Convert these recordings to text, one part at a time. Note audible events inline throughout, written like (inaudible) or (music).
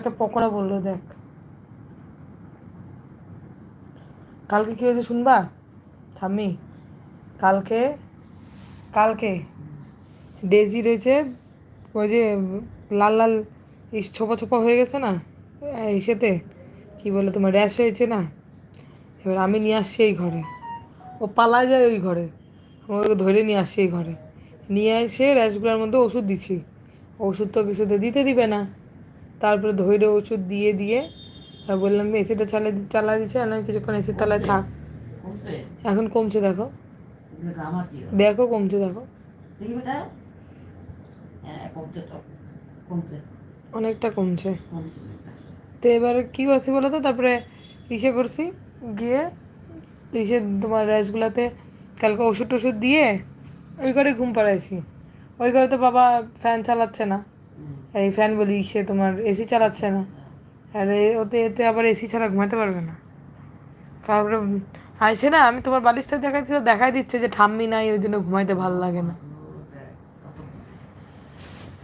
একটা পকোড়া বলল, দেখ। কালকে কি হয়েছে শুনবা? ঠাম্মি কালকে কালকে ডেজি রয়েছে, ওই যে লাল লাল ছোপা ছোপা হয়ে গেছে না ইসেতে, কি বলে তোমার, র্যাশ হয়েছে না? এবার আমি নিয়ে আসছি এই ঘরে। ও পালা যায় ওই ঘরে। আমি ওকে ধরে নিয়ে আসছি এই ঘরে। নিয়ে এসে র্যাশগুলোর মধ্যে ওষুধ দিচ্ছি। ওষুধ তো কিছুতে দিতে দিবে না। তারপরে ধৈর্য ওষুধ দিয়ে দিয়ে আর বললাম এসিটা চালা চালা দিচ্ছে আর আমি কিছুক্ষণ এসির তলায় থাক। এখন কমছে দেখো। দেখো কমছে দেখো। হ্যাঁ অনেকটা কমছে। তো এবারে কী করছি বলো তো? তারপরে ইসে করছি গিয়ে ইসে তোমার র্যাশগুলাতে কালকে ওষুধ টষুধ দিয়ে ওই ঘরে ঘুম পাড়াইছি। ওই ঘরে তো বাবা ফ্যান চালাচ্ছে না। এই ফ্যান বলি, সে তোমার এসি চালাচ্ছে না। আর, ওতে, এতে আবার এসি ছাড়া ঘুমাতে পারবে না। তারপরে আইসে না, আমি তোমার বালিশটা দেখাচ্ছি দেখাই দিচ্ছে যে ঠাম্মি নাই, ওই জন্য ঘুমাইতে ভালো লাগে না।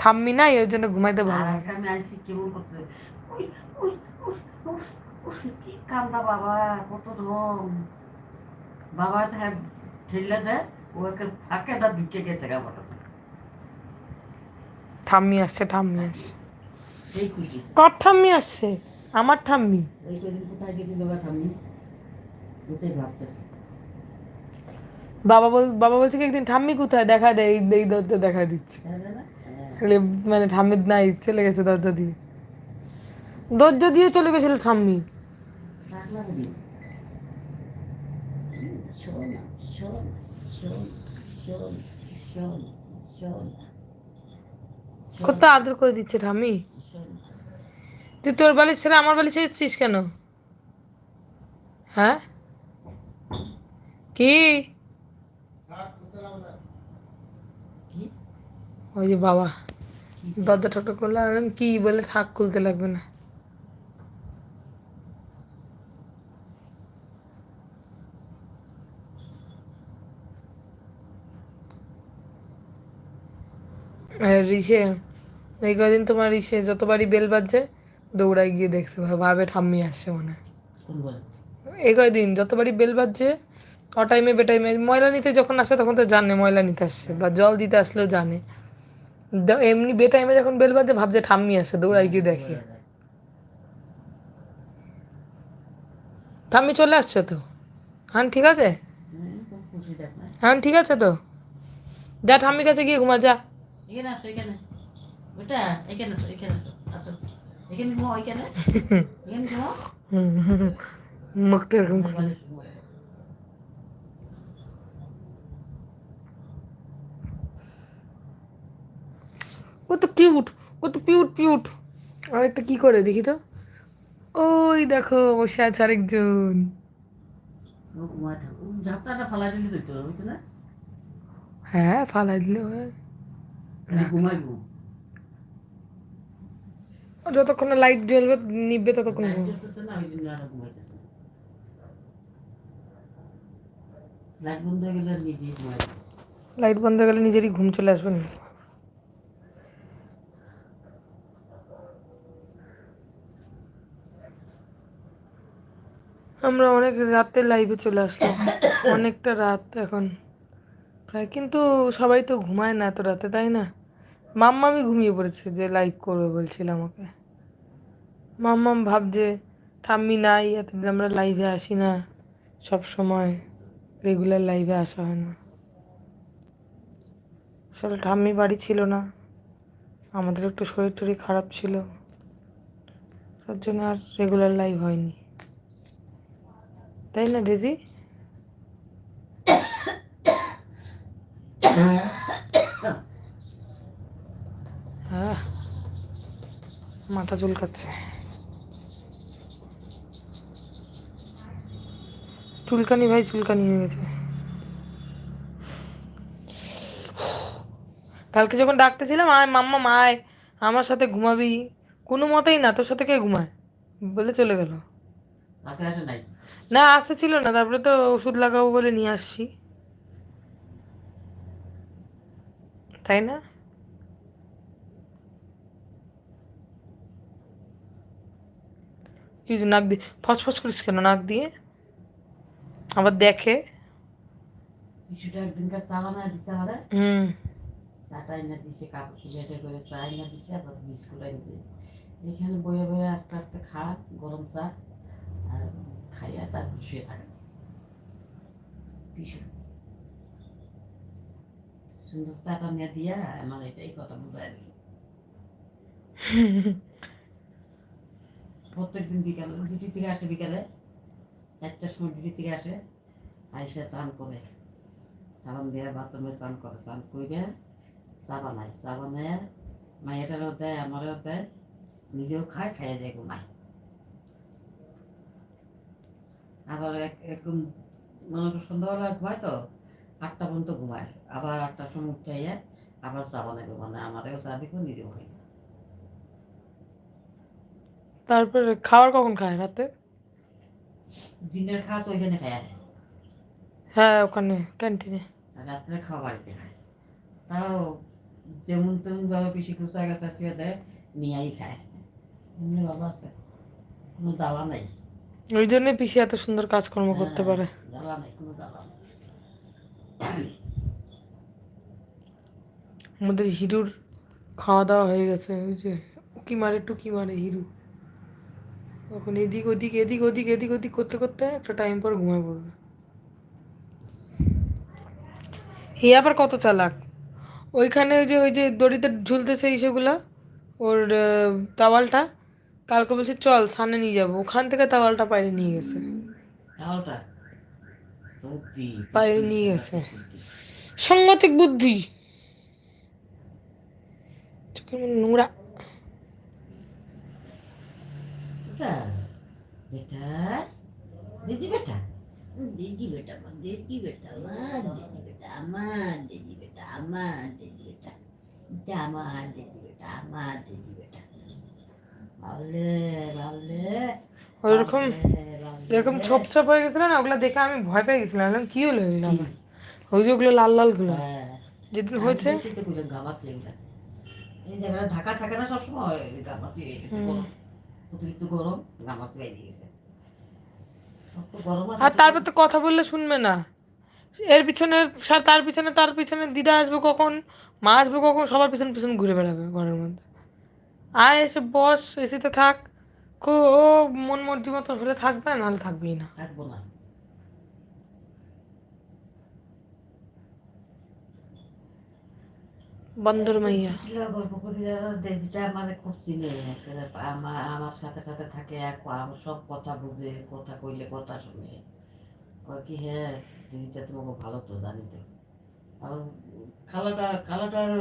ঠাম্মি নাই, ওই জন্য ঘুমাইতে ভালো লাগে কান্দা বাবা, কত রকম। বাবা ঠেললে দেয়, ও একে ফাঁকে দা ঢুকে গেছে বাতাসে ঠাম্মি আসছে ঠাম্মি আসছে। কর ঠাম্মি আসছে? আমার ঠাম্মি। বাবা বল বাবা বলছে কি একদিন ঠাম্মি কোথায়? দেখা দেয় এই দরজা দেখা দিচ্ছে। হ্যাঁ। মানে ঠাম্মির নাই চলে গেছে দরজা দিয়ে। দরজা দিয়ে চলে গেছিল ঠাম্মি। রাগ লাগবে। হুম, শোন, শোন, শোন, শোন, শোন, শোন, কত আদর করে দিচ্ছে শোন। তুই তোর বালিশ ছেড়ে আমার বালিশে এসেছিস কেন হ্যাঁ কি? ওই যে বাবা, দরজা ঠক ঠক করলে কি বলে থাক, খুলতে লাগবে না রিসে এই কদিন তোমার রিসে যতবারই বেল বাজছে দৌড়াই গিয়ে দেখতে ভা- ভাবে ঠাম্মি আসছে মনে হয়। এই কয়দিন যতবারই বেল বাজছে অ টাইমে বে টাইমে ময়লা নিতে যখন আসে তখন তো জানে ময়লা নিতে আসছে বা জল দিতে আসলেও জানে। এমনি বে টাইমে যখন বেল বাজে ভাবছে ঠাম্মি আসে দৌড়াই গিয়ে দেখে। ঠাম্মি চলে আসছে তো? হ্যাঁ ঠিক আছে। হ্যাঁ ঠিক আছে তো? যা ঠাম্মির কাছে গিয়ে ঘুমা যা। ওটা, এখানে আসো, এখানে আসো, আসো। এখানে ঘুমাও, এখানে। এখানে ঘুমাও। মুখটা এরকম করে। কত কিউট কত কিউট কিউট আর একটা কি করে দেখি তো ওই দেখো বসে আছে আরেকজন তো? হ্যাঁ ফালাই দিলে হয়। যতক্ষণ না লাইট জ্বলবে নিববে ততক্ষণ হয়ে লাইট বন্ধ হয়ে গেলে নিজেরই ঘুম চলে আসবে না। আমরা অনেক রাতে লাইভে চলে আসলাম। অনেকটা রাত এখন। প্রায় কিন্তু সবাই তো ঘুমায় না এত রাতে তাই না? মাম্মামি ঘুমিয়ে পড়েছে যে লাইভ করবে বলছিল আমাকে। মাম্মাম ভাবছে, ঠাম্মি নাই এতদিন আমরা লাইভে আসি না, সব সময় রেগুলার লাইভে আসা হয় না। আসলে ঠাম্মি বাড়ি ছিল না, আমাদের একটু শরীর টরীর খারাপ ছিল, তার জন্য আর রেগুলার লাইভ হয়নি। তাই না, ডেজি হ্যাঁ মাথা চুলকাচ্ছে। চুলকানি ভাই চুলকানি হয়ে গেছে। কালকে যখন ডাকতেছিলাম আয় মাম্মা মায় আমার সাথে ঘুমাবি। কোনো মতেই না তোর সাথে কে ঘুমায়? বলে চলে গেল। না আসতে ছিল না তারপরে তো ওষুধ লাগাবো বলে নিয়ে আসছি। তাই না? কি হয়েছে নাক দিয়ে ফসফস করিস কেন নাক দিয়ে? আবার দেখে। হুম। দিছে প্লেটে করে দিছে আবার বিস্কুট দিয়েছে এখানে বয়ে বয়ে আস্তে আস্তে খা গরম চা আর খাইয়া তারপর শুয়ে থাকে। সুন্দর চাটা নিয়ে দিয়া আমার এটাই কথা বোঝায় (laughs) দিল প্রত্যেকদিন বিকালে ডিউটি থেকে আসে বিকালে, চারটার সময় ডিউটি থেকে আসে আইসা চান করে। সাবান দিয়ে বাথরুমে চান করে চান করে চা বানায় চা বানায় মায়েরারও দেয়, আমারও দেয়, নিজেও খায় খাইয়ে দেয় ঘুমায় আবার এক, একদম মনে করো সন্ধ্যাবেলা ঘুমায় তো, আটটা পর্যন্ত ঘুমায়। আবার আটটার সময় উঠে আবার চা বানায় মানে আমাদেরও চা দিব, নিজেও খাই তারপরে খাওয়ার কখন খায় রাতে? দিনের খাওয়া তো ওইখানে খায়। হ্যাঁ ওখানে ক্যান্টিনে। রাত্রে খাওয়া বাড়িতে খায়। তাও যেমন তেমন ভাবে পিসি খুচা গাছা দেয় নিয়েই খায়। এমনি ভালো আছে। কোনো জ্বালা নাই। ওই জন্যই পিসি এত সুন্দর কাজকর্ম করতে হ্যাঁ, পারে। জ্বালা নাই কোনো জ্বালা নাই। আমাদের হিরুর খাওয়া দাওয়া হয়ে গেছে। ওই যে উকি মারে টুকি মারে হিরু। তখন এদিক ওদিক এদিক ওদিক এদিক ওদিক করতে করতে একটা টাইম পর ঘুমায় পড়বে। হে আবার কত চালাক? ওইখানে ওই যে ওই যে দড়িতে ঝুলতেছে এই সেগুলো ওর তাওয়ালটা কালকে বলছে চল সানে নিয়ে যাব। ওখান থেকে তাওয়ালটা বাইরে নিয়ে গেছে। বাইরে নিয়ে গেছে। সাংঘাতিক বুদ্ধি। চোখের নোংরা বেটা বেটা দিদি বেটা দিদি বেটা আমার দিদি বেটা আমার দিদি বেটা আমার দিদি বেটা আমার দিদি বেটা এটা আমার দিদি বেটা আমার দিদি বেটা বাবলে বাবলে বাবলে। যেরকম ছোপ ছোপ হয়ে গেছিল না ওগুলো দেখে আমি ভয় পেয়ে গেছিলাম কি হলো এগুলো আমার ওই যে ওগুলো লাল লালগুলো হ্যাঁ। যেদিন হয়েছে ওটা। এই জায়গাটা ঢাকা থাকে না সবসময় ওই অতিরিক্ত গরম নামাজ গেছে। আর তারপর তো কথা বললে শুনবে না। এর পিছনে তার পিছনে তার পিছনে দিদা আসবে কখন? মা আসবে কখন? সবার পিছন পিছন ঘুরে বেড়াবে ঘরের মধ্যে। আয় এসে বস এসিতে থাক। খুব ও মন মর্জি মতো হলে থাকবে নাহলে থাকবেই না। থাকব না। বন্দর মাইয়া। দিদিটা আমার খুব চিনে। আমার আমার সাথে সাথে থাকে এক আমার সব কথা বুঝে কথা কইলে কথা শুনে। কয় কি হ্যাঁ দিদিটা তোমাকে ভালো তো জানি তো। আর খালাটা খালাটার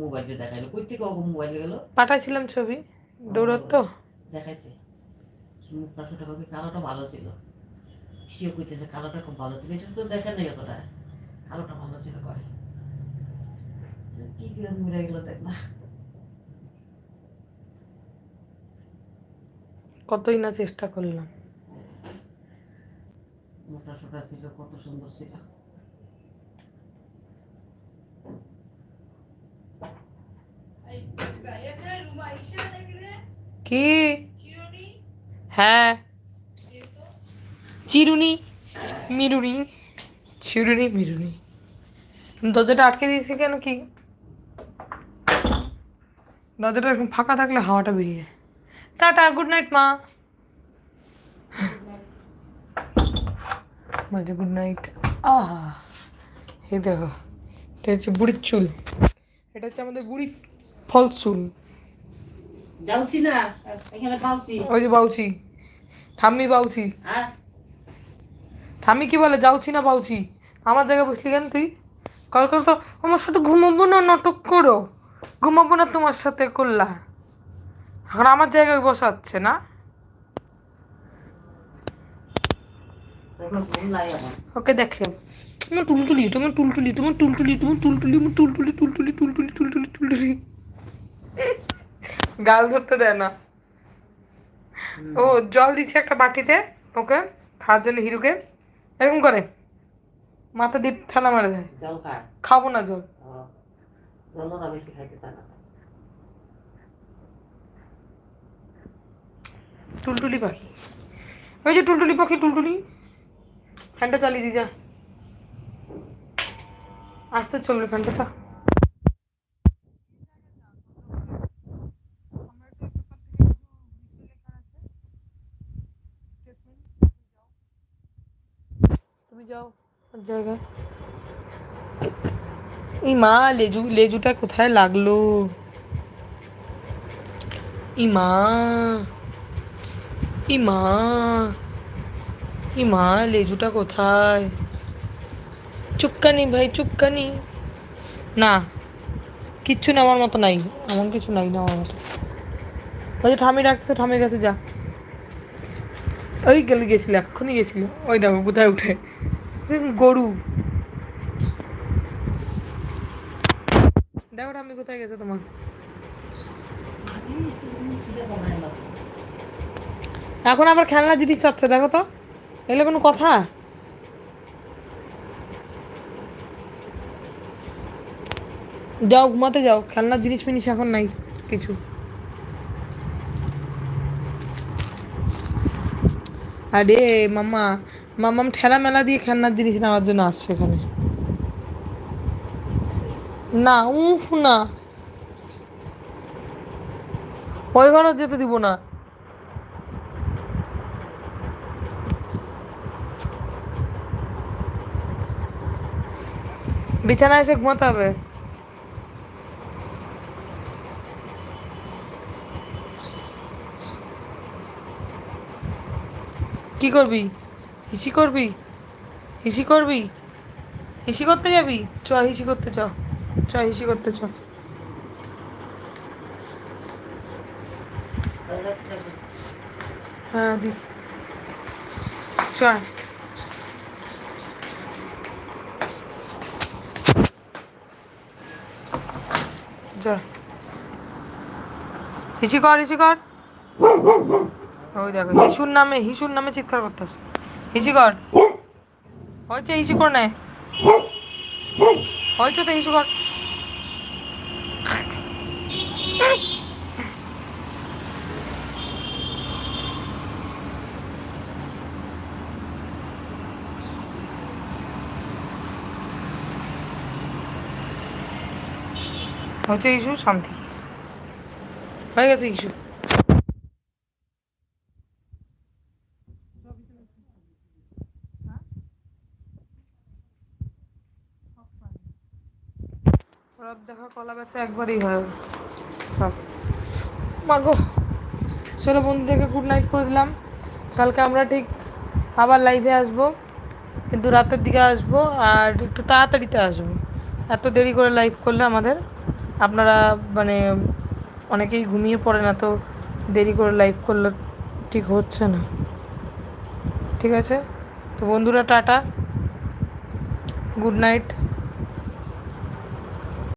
মোবাইলে দেখাইলো। কই থেকে ওগো মোবাইলে গেল? পাঠাইছিলাম ছবি। দৌড়াত। তো দেখাইছে মুখটা ছোট কালোটা ভালো ছিল। সেও কইতেছে কালোটা খুব ভালো ছিল। এটা তো দেখেন নাই অতটা। কালোটা ভালো ছিল। কি করে মরে গেল কতই না চেষ্টা করলাম। মোটা সোটা ছিল কত সুন্দর ছিল। কি? হ্যাঁ। চিরুনি মিরুনি চিরুনি মিরুনি। দরজাটা আটকে দিয়েছি কেন কি? দরজাটা এরকম ফাঁকা থাকলে হাওয়াটা বেরিয়ে যায়। টাটা গুড নাইট মা। মাঝে গুড নাইট আহা এই দেখো এটা হচ্ছে বুড়ির চুল। এটা হচ্ছে আমাদের বুড়ির ফলস চুল। ওই যে বাউচি ঠাম্মি বাউচি আর ঠাম্মি কি বলে যাওছি না বাউচি আমার জায়গায় বসলি কেন তুই? কল কর তো আমার সাথে ঘুমাবো না নাটক করো। ঘুমাবো না তোমার সাথে করলা। এখন আমার জায়গায় বসাচ্ছে না? ওকে দেখে। তোমার টুলটুলি তোমার টুলটুলি তোমার টুলটুলি তোমার টুলটুলি আমার টুলটুলি টুলটুলি টুলটুলি টুলটুলি টুলটুলি। গাল ধরতে দেয় না। ও জল দিচ্ছে একটা বাটিতে ওকে খাওয়ার জন্য হিরুকে। এরকম করে। মাথা দিয়ে ঠান্ডা মারে দেয়। খাব না জল। জল না বেশি খাইতে পারে না টুলটুলি পাখি ওই যে টুলটুলি পাখি টুলটুলি ফ্যানটা চালিয়ে দি যা আসতে চলবে ফ্যানটা চা তুমি যাও ওর জায়গায় এই মা লেজু, লেজুটা কোথায় লাগল? ই মা ই মা ই মা লেজুটা কোথায়? চুক্কানি ভাই চুক্কানি না, কিচ্ছু নেওয়ার মতো নাই, এমন কিছু নাই নেওয়ার মতো। ওই যে ঠামি ডাকতেছে ঠামির কাছে যা। ওই গেলে গেছিল, এক্ষুনি গেছিল। ওই দেখো, কোথায় উঠে? গরু। দেখো আমি কোথায় গেছে তোমার? এখন আবার খেলনা জিনিস চাচ্ছে, দেখো তো। এগুলো কোনো কথা? যাও, ঘুমাতে যাও। খেলনার জিনিস মিনিস এখন নাই কিছু। আরে মাম্মা, মাম্মাম ঠেলা মেলা দিয়ে খেলনার জিনিস নেওয়ার জন্য আসছে এখানে। না উফ না। ওই ঘরও যেতে দিব না। বিছানায় এসে ঘুমাতে হবে। কি করবি? হিসি করবি? হিসি করবি? হিসি করতে যাবি? চ, হিসি করতে চ। চ হিসি করতে চ হ্যাঁ দি। চ হিসি কর হিসি কর। ওই দেখো, হিসুর নামে হিসুর নামে চিৎকার করতেছে। হিসি কর। হয়েছে, হিসি কর নে। হয়েছে তো, হিসু কর। হচ্ছে ইস্যু শান্তি হয়ে গেছে ইস্যু। রাত দেখা কলা বেচা একবারই হয়। সব। মাগো চলো বন্ধুদেরকে গুড নাইট করে দিলাম। কালকে আমরা ঠিক আবার লাইভে আসব কিন্তু রাতের দিকে আসব আর একটু তাড়াতাড়িতে আসব। এত দেরি করে লাইভ করলে আমাদের আপনারা মানে অনেকেই ঘুমিয়ে পড়ে না তো দেরি করে লাইভ করলে ঠিক হচ্ছে না। ঠিক আছে? তো বন্ধুরা, টাটা। Good night